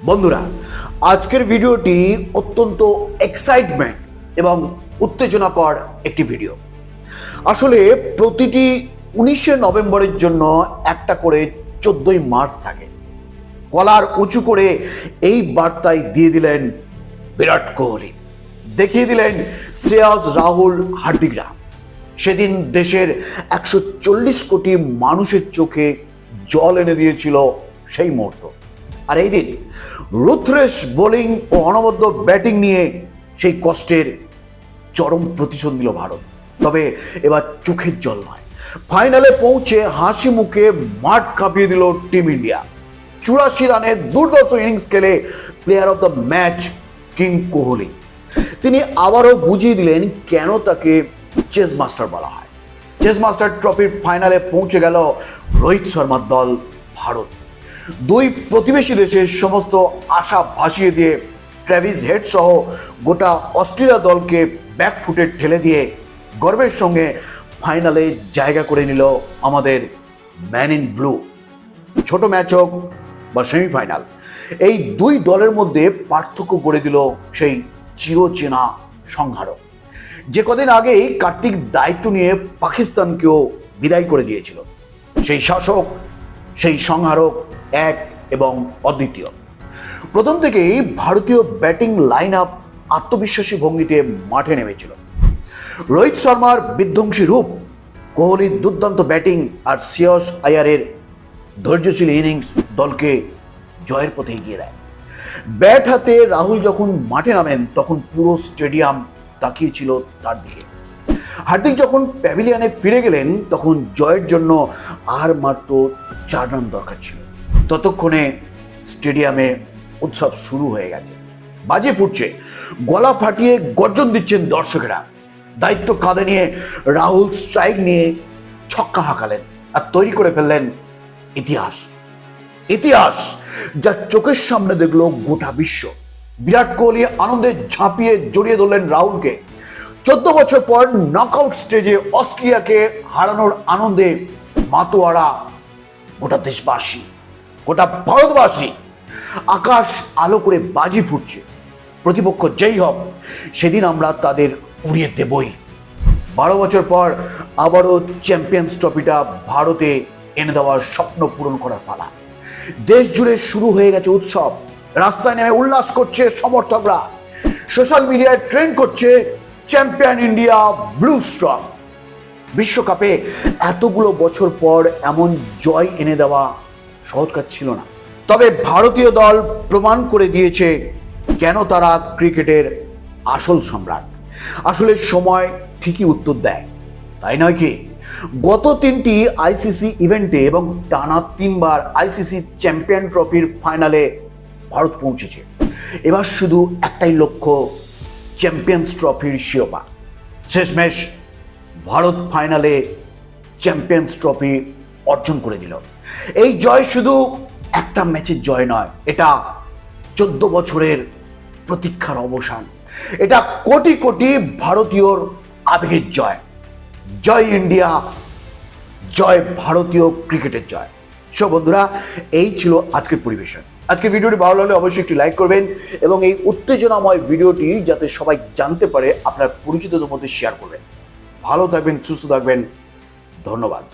বন্ধুরা, আজকের ভিডিওটি অত্যন্ত এক্সাইটমেন্ট এবং উত্তেজনাকর একটি ভিডিও আসলে প্রতিটি উনিশে নভেম্বরের জন্য একটা করে চোদ্দই মার্চ থাকে। কলার উঁচু করে এই বার্তায় দিয়ে দিলেন বিরাট কোহলি। দেখিয়ে দিলেন শ্রেয়াস রাহুল হার্দিকরা। সেদিন দেশের একশো চল্লিশ কোটি মানুষের চোখে জল এনে দিয়েছিল সেই মুহূর্ত। আর এই দিন রুথরেশ বোলিং ও অনবদ্য ব্যাটিং নিয়ে সেই কষ্টের চরম প্রতিশোধ নিল ভারত। তবে এবার চোখের জল নয়। ফাইনালে পৌঁছে হাসি মুখে মাঠ কাঁপিয়ে দিল টিম ইন্ডিয়া। চুরাশি রানে দুর্দর্শ ইনিংস খেলে player of the match king Kohli. তিনি আবারও বুঝিয়ে দিলেন কেন তাকে চেস মাস্টার বলা হয়। চেস মাস্টার ট্রফির ফাইনালে পৌঁছে গেল রোহিত শর্মার দল ভারত। দুই প্রতিবেশী দেশের সমস্ত আশা ভাসিয়ে দিয়ে ট্র্যাভিস হেড সহ গোটা অস্ট্রেলিয়া দলকে ব্যাকফুটে ঠেলে দিয়ে গর্বের সঙ্গে ফাইনালে জায়গা করে নিল আমাদের ম্যান ইন ব্লু ছোট ম্যাচ হোক বা সেমিফাইনাল এই দুই দলের মধ্যে পার্থক্য গড়ে দিল সেই চিরচেনা সংহারক। যে কদিন আগেই কার্তিক দায়িত্ব নিয়ে পাকিস্তানকেও বিদায় করে দিয়েছিল। সেই শাসক, সেই সংহারক এক এবং অদ্বিতীয়। প্রথম থেকেই ভারতীয় ব্যাটিং লাইন আপ আত্মবিশ্বাসী ভঙ্গিতে মাঠে নেমেছিল। রোহিত শর্মার বিধ্বংসী রূপ, কোহলির দুর্দান্ত ব্যাটিং আর শ্রেয়স আয়ারের ধৈর্যশীল ইনিংস দলকে জয়ের পথে এগিয়ে দেয়। ব্যাট হাতে রাহুল যখন মাঠে নামেন, তখন পুরো স্টেডিয়াম তাকিয়েছিল তার দিকে। হার্দিক যখন প্যাভিলিয়নে ফিরে গেলেন, তখন জয়ের জন্য আর মাত্র চার রান দরকার ছিল। ততক্ষণে স্টেডিয়ামে উৎসব শুরু হয়ে গেছে। বাজে ফুটছে। গলা ফাটিয়ে গর্জন দিচ্ছেন দর্শকেরা। দায়িত্ব কাঁধে নিয়ে রাহুল স্ট্রাইক নিয়ে ছক্কা হাঁকালেন আর তৈরি করে ফেললেন ইতিহাস। ইতিহাস যা চোখের সামনে দেখল গোটা বিশ্ব। বিরাট কোহলি আনন্দে ঝাঁপিয়ে জড়িয়ে ধরলেন রাহুলকে। চোদ্দ বছর পর নকআউট স্টেজে অস্ট্রেলিয়াকে হারানোর আনন্দে মাতোয়ারা গোটা দেশবাসী। গোটা ভারতবাসী আকাশ আলো করে বাজি ফুটছে। প্রতিপক্ষ যেই হোক, সেদিন আমরা তাদের উড়িয়ে দেবই। বারো বছর পর আবারও চ্যাম্পিয়ন্স ট্রফিটা ভারতে এনে দেওয়ার স্বপ্ন পূরণ করার পালা। দেশ জুড়ে শুরু হয়ে গেছে উৎসব। রাস্তায় নেমে উল্লাস করছে সমর্থকরা। সোশ্যাল মিডিয়ায় ট্রেন্ড করছে চ্যাম্পিয়ন ইন্ডিয়া ব্লু স্ট্রং। বিশ্বকাপে এতগুলো বছর পর এমন জয় এনে দেওয়া সহজ কাজ ছিল না। তবে ভারতীয় দল প্রমাণ করে দিয়েছে কেন তারা ক্রিকেটের আসল সম্রাট। আসলে সময় ঠিকই উত্তর দেয়। তাই নয় কি? গত তিনটি আইসিসি ইভেন্টে এবং টানা তিনবার আইসিসি চ্যাম্পিয়ন ট্রফির ফাইনালে ভারত পৌঁছেছে। এবার শুধু একটাই লক্ষ্য, চ্যাম্পিয়ন্স ট্রফির শিরোপা। শেষমেশ ভারত ফাইনালে চ্যাম্পিয়ন্স ট্রফি অর্জন করে দিল এই জয় শুধু একটা ম্যাচের জয় নয়, এটা চোদ্দ বছরের প্রতীক্ষার অবসান। এটা কোটি কোটি ভারতীয়র আবেগের জয়। জয় ইন্ডিয়া, জয় ভারতীয় ক্রিকেটের জয়। সো বন্ধুরা, এই ছিল আজকের পরিবেশন। আজকে ভিডিওটি ভালো লাগলে অবশ্যই একটি লাইক করবেন এবং এই উত্তেজনাময় ভিডিওটি যাতে সবাই জানতে পারে, আপনার পরিচিতদের মধ্যে শেয়ার করবেন। ভালো থাকবেন, সুস্থ থাকবেন। ধন্যবাদ।